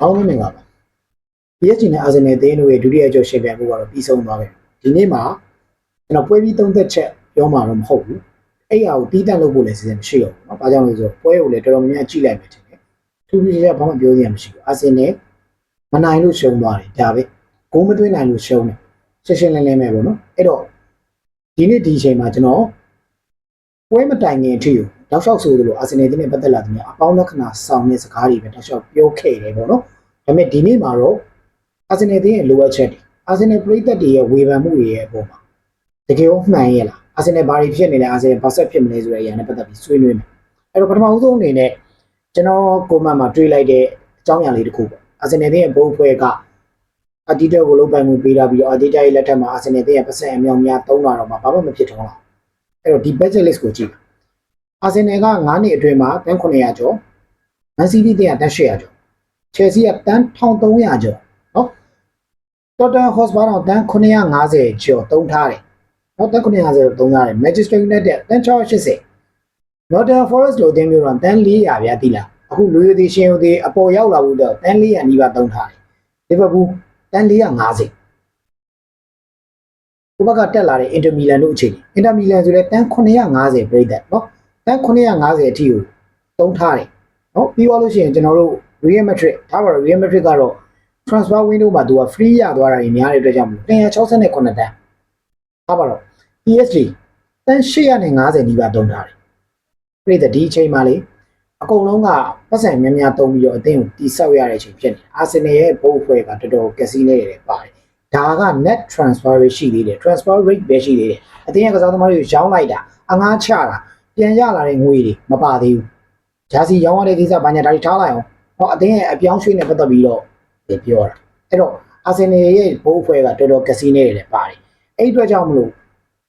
။အောင်မင်္ဂလာပါ။ PSG နဲ့ Arsenal အသင်းတို့ရဲ့ဒုတိယကြော်ရှင်ပြိုင်မှုကတော့ပြီးဆုံးသွားပြီ။ဒီနေ့မှာကျွန်တော်ပွဲပြီးသုံးသက်ချက်ပြောမှာတော့မဟုတ်ဘူး။အဲ့ဟာကိုတီးတက်လုပ်ဖို့လည်းစဉ်းစားမရှိတော့ဘူး။ဘာကြောင့်လဲဆိုတော့ပွဲကိုလည်းတော်တော်များများကြည့်လိုက်မယ်ထင်တယ်။သူပြည်ကဘာမှပြောစရာမရှိဘူး။ Arsenal မနိုင်လို့ရှုံးသွားတယ်ဒါပဲ။ဂိုးမသွင်းနိုင်လို့ရှုံးတယ်။ရှင်းရှင်းလင်းလင်းပဲပေါ့နော်။အဲ့တော့ဒီနေ့ဒီအချိန်မှာကျွန်တော်ပွဲမတိုင်ခင်အထိကို တောက်လျှောက်ဆိုသလို Arsenal တင်းနဲ့ပတ်သက်လာတဲ့များအပေါင်းလက္ခဏာဆောင်တဲ့စကားတွေပဲတောက်လျှောက်ပြောခဲ့တယ်ပေါ့နော်ဒါပေမဲ့ဒီနေ့မှာတော့အာဆင်နယ်တင်းရဲ့လိုအပ်ချက်တွေအာဆင်နယ်ပရိသတ်တွေရဲ့ဝေဖန်မှုတွေရဲ့အပေါ်မှာတကယ်လို့မှန်ရဲ့လားအာဆင်နယ်ဘာတွေဖြစ်နေလဲအာဆင်နယ်ဘာဆက်ဖြစ်မလဲဆိုတဲ့အရာနဲ့ပတ်သက်ပြီးဆွေးနွေးမယ်အဲ့တော့ပထမဦးဆုံးအနေနဲ့ကျွန်တော်ကိုမန်မှာတွေးလိုက်တဲ့အကြောင်းအရာလေးတစ်ခုပေါ့အာဆင်နယ်တင်းရဲ့ဘုံဖွဲ့ကအတီတောကိုလုံးပိုင်မှုပေးလာပြီးတော့အတီတာရဲ့လက်ထက်မှာအာဆင်နယ်တင်းရဲ့ပတ်စံအမြောင်များသုံးလာတော့မှဘာမှမဖြစ်တော့လားအဲ့တော့ဒီ budget list ကိုကြည့် အာဆင်နယ်က9နှစ်အတွင်းမှာတန်း900ကျော်မန်စီးတီးတင်းကတန်း800ကျော်ချယ်ဆီကတန်း1300ကျော် Total Hotspur တော့တန်း950ကျော်တုံးထားတယ်။နော်တန်း950တုံးထားတယ်။ Manchester United တန်း680 Nottingham Forest လို့အသင်းမျိုးတော့တန်း400ဗျာတိလား။အခုလူရည်သေးရှင်ရည်သေးအပေါ်ရောက်လာဘူးတော့တန်း400နီးပါးတုံးထားတယ်။ Liverpool တန်း450ဒီဘက်ကတက်လာတဲ့ Inter Milan တို့အခြေအနေ Inter Milan ဆိုလဲတန်း950ပြိသက်နော်။ တန်း950အထိကိုတုံးထားတယ်။နော်ပြီးသွားလို့ရှိရင်ကျွန်တော်တို့ Real Madrid ဒါပါတော့ Real Madrid ကတော့ transfer window မှာသူက free ရသွားတာတွေများတဲ့အတွက်ကြောင့်မလို့269တန်းဟာပါတော့ PSG တန်း850နီးပါးတုံးထားတယ်ပြည်သက်ဒီအချိန်မှာလေအကုန်လုံးကပတ်စံများများတုံးပြီးတော့အသင်းကိုတိဆောက်ရတဲ့အချိန်ဖြစ်နေအာဆင်နယ်ရဲ့ဘိုးအဖွဲ့ကတော်တော်ကစီးနေတယ်ပါတယ်ဒါက net transfer rate ရှိသေးတယ် transfer rate ပဲရှိသေးတယ်အသင်းရဲ့ကစားသမားတွေကိုရောင်းလိုက်တာအငှားချတာ ပြန်ရလာတဲ့ငွေတွေမပါသေးဘူးဂျာစီရောင်းရတဲ့ကိစ္စဘာညာဒါတွေထားလိုက်အောင်ဟောအသင်းရဲ့အပြောင်းရွှေ့နေပတ်သက်ပြီးတော့ဒီပြောတာအဲ့တော့အာဆင်နယ်ရဲ့ဘိုးအဖွဲ့ကတော်တော်ကစီးနေတယ်လေပါတယ်အဲ့ဒီအတွက်ကြောင့်မလို့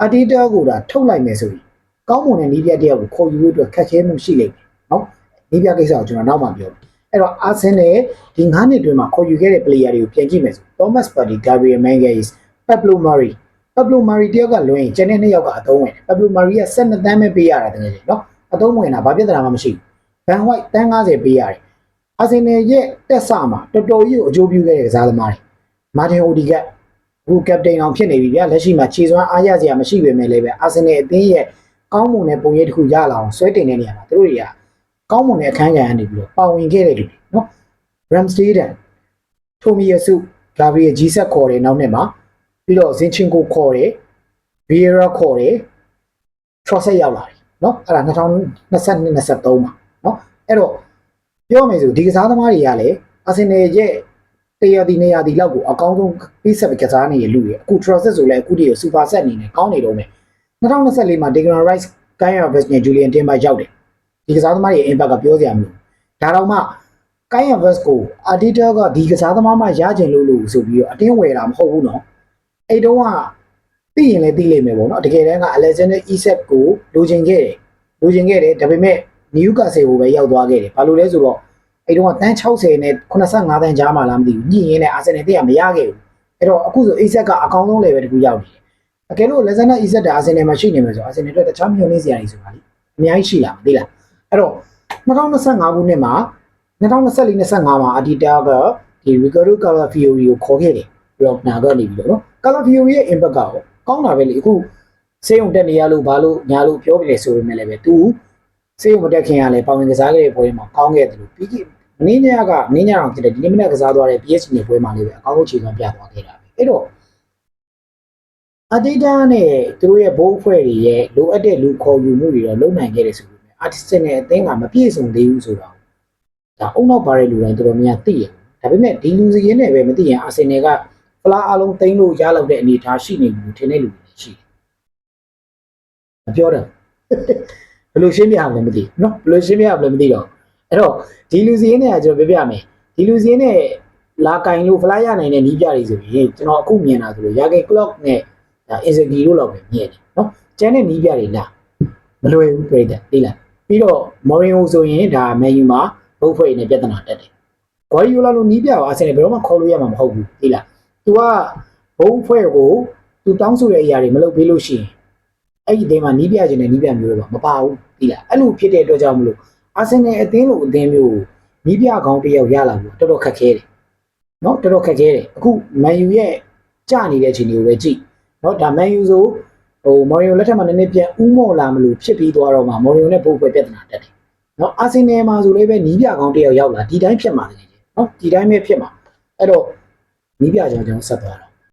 အတီတာကိုဒါထုတ်လိုက်မယ်ဆိုရင်ကောင်းမွန်တဲ့နီးပြတယောက်ကိုခေါ်ယူဖို့အတွက်ခက်ခဲမှုရှိလိမ့်မယ်နော်နီးပြကိစ္စကိုကျွန်တော်နောက်မှပြောမယ်အဲ့တော့အာဆင်နယ်ဒီ9နှစ်အတွင်းမှာခေါ်ယူခဲ့တဲ့ player တွေကိုပြန်ကြည့်မယ်ဆို Thomas Partey, Gabriel Magalhaes, Pablo Mari Pablo Mari တယောက်ကလွှဲရင်ကျန်တဲ့နှစ်ယောက်ကအသုံးဝင်တယ် Pablo Mari က12တန်းပဲပေးရတာတကယ်ကြီးနော်အသုံးဝင်တာဘာပြဿနာမှမရှိဘူး Van White တန်း90ပေးရတယ်အာဆင်နယ်ရဲ့တက်ဆမှာတော်တော်ကြီးကိုအကျိုးပြုခဲ့တဲ့ကစားသမားတွေမာတင်အိုဒီကအခုကပတိန်အောင်ဖြစ်နေပြီဗျာလက်ရှိမှာခြေစွမ်းအားရစရာမရှိပေမဲ့လည်းပဲအာဆင်နယ်အသင်းရဲ့ကောင်းမွန်တဲ့ပုံရိပ်တစ်ခုရလာအောင်ဆွဲတင်တဲ့နေရာမှာသူတို့တွေကကောင်းမွန်တဲ့အခန်းကဏ္ဍကနေပြီးတော့ပါဝင်ခဲ့တဲ့လူတွေနော် Ramsdale ထိုမီယဆုဂါဘရီယယ်ဂျီဆက်ခေါ်တယ်နောက်နှစ်မှာ ပြီးတော့ဇင်ချင်းကိုခေါ်တယ်ဗီယရာခေါ်တယ်ထရော့ဆက်ရောက်လာတယ်နော်အဲ့ဒါ2022 23မှာနော်အဲ့တော့ပြောမယ်ဆိုဒီကစားသမားတွေကလည်းအာဆင်နယ်ရဲ့တရားဒီနေရာဒီလောက်ကိုအကောင်းဆုံးပေးဆက်ကစားနေတဲ့လူတွေအခု Trosset ဆိုလည်းအခုတည်းကစူပါဆက်အနေနဲ့ကောင်းနေတော့မယ်2024မှာ Declan Rice, Kai Havertz နဲ့ Julian Timber ရောက်တယ်ဒီကစားသမားတွေ impact ကပြောစရာမလိုဒါတော့မှ Kai Havertz ကို Arteta ကဒီကစားသမားမှရကျင်လို့လို့ဆိုပြီးတော့အတင်းဝယ်တာမဟုတ်ဘူးနော် အဲ့တုန်းကသိရင်လည်းသိလိမ့်မယ်ပေါ့နော်တကယ်တမ်းက Alexander Isak ကိုလိုချင်ခဲ့တယ်လိုချင်ခဲ့တယ်ဒါပေမဲ့ Newcastle ကိုပဲရောက်သွားခဲ့တယ်ဘာလို့လဲဆိုတော့အဲ့တော့တန်း60နဲ့85တန်းကြားမှလားမသိဘူးညင်ရင်းနဲ့အာဆင်နယ်တည်းကမရခဲ့ဘူးအဲ့တော့အခုဆိုအိဆက်ကအကောင်းဆုံး level တခုရောက်နေတယ်အကယ်လို့လက်စနာအိဆက်တာအာဆင်နယ်မှာရှိနေမယ်ဆိုအာဆင်နယ်အတွက်တခြားမျှော်လင့်စရာတွေဆိုတာလေအများကြီးရှိလာမသိလားအဲ့တော့2025ခုနှစ်မှာ2024 25မှာအဒီတာကဒီ Ricardo Calafiori ကိုခေါ်ခဲ့တယ် ပြီးတော့နာကနေပြီးတော့နော် Calafiori ရဲ့ impact ကကောင်းတာပဲလေအခုစေယုံတက်နေရလို့ဘာလို့ညာလို့ပြောပြတယ်ဆိုပေမဲ့လည်းပဲ तू စေယုံမတက်ခင်ကလည်းပေါင်ဝင်ကစားခဲ့တဲ့ပွဲမှာကောင်းခဲ့တယ်လို့ပြီးကြည့်နင်းညကနင်းညအောင်ဖြစ်တဲ့ဒီနေ့မနေ့ကစားသွားတဲ့ PSG နဲ့ပွဲမှာလေးပဲအကောင်းဆုံးခြေစွမ်းပြသွားခဲ့တာပဲအဲ့တော့အဒီတာနဲ့သူတို့ရဲ့ဘိုးအဖွဲ့တွေရဲ့လိုအပ်တဲ့လူခေါ်ယူမှုတွေတော့လုပ်နိုင်ခဲ့တယ်ဆိုပေမဲ့ artist နဲ့အသင်းကမပြည့်စုံသေးဘူးဆိုတော့ဒါအုံနောက်ပါတဲ့လူတိုင်းတော်တော်များသိရတယ်ဒါပေမဲ့ဒီလူစီရင်းနဲ့ပဲမသိရင်အာဆင်နယ်က ဖလားအလုံးသိမ်းလို့ရလောက်တဲ့အနေအထားရှိနေဘူးထင်တဲ့လူတွေရှိတယ်။မပြောတော့ဘယ်လိုရှင်းပြရမလဲမသိနော်ဘယ်လိုရှင်းပြရမလဲမသိတော့အဲ့တော့ဒီလူစီရင်းနဲ့ကျွန်တော်ပြပြမယ်ဒီလူစီရင်းနဲ့လာကင်လို့ဖလားရနိုင်တဲ့နီးပြတွေဆိုရင်ကျွန်တော်အခုမြင်တာဆိုလို့ရာဂင် clock နဲ့ဒါ insecti လို့လောက်ပဲမြင်တယ်နော်ကျန်တဲ့နီးပြတွေလားမလွယ်ဘူးပြိတ္တသိလားပြီးတော့ Mourinho ဆိုရင်ဒါ Man U မှာဘုတ်ဖွဲ့နဲ့ပြဿနာတက်တယ် Guardiola လိုနီးပြပါအဆင်နဲ့ဘယ်တော့မှခေါ်လို့ရမှာမဟုတ်ဘူးသိလား तू ကဘုတ်ဖွဲ့ကို तू တောင်းဆိုတဲ့အရာတွေမလုပ်ပေးလို့ရှိရင်အဲ့ဒီအသင်းမှာနီးပြခြင်းနဲ့နီးပြမျိုးတွေပါမပါဘူးဒီလားအဲ့လိုဖြစ်တဲ့အတွက်ကြောင့်မလို့အာဆင်နယ်အသင်းလိုအသင်းမျိုးကိုနီးပြကောင်းတစ်ယောက်ရလာဘူးတော်တော်ခက်ခဲတယ်နော်တော်တော်ခက်ခဲတယ်အခုမန်ယူရဲ့ကြနေတဲ့အခြေအနေကိုပဲကြည့်နော်ဒါမန်ယူဆိုဟိုမော်ရီယိုလက်ထက်မှာနည်းနည်းပြန်ဥမော်လာမလို့ဖြစ်ပြီးသွားတော့မှမော်ရီယိုနဲ့ပို့ပွဲပြဿနာတက်တယ်နော်အာဆင်နယ်မှာဆိုလည်းပဲနီးပြကောင်းတစ်ယောက်ရောက်လာဒီတိုင်းဖြစ်မှာလေနော်ဒီတိုင်းပဲဖြစ်မှာအဲ့တော့ နီးပြကြောင်ကျွန်တော်ဆက်သွားတော့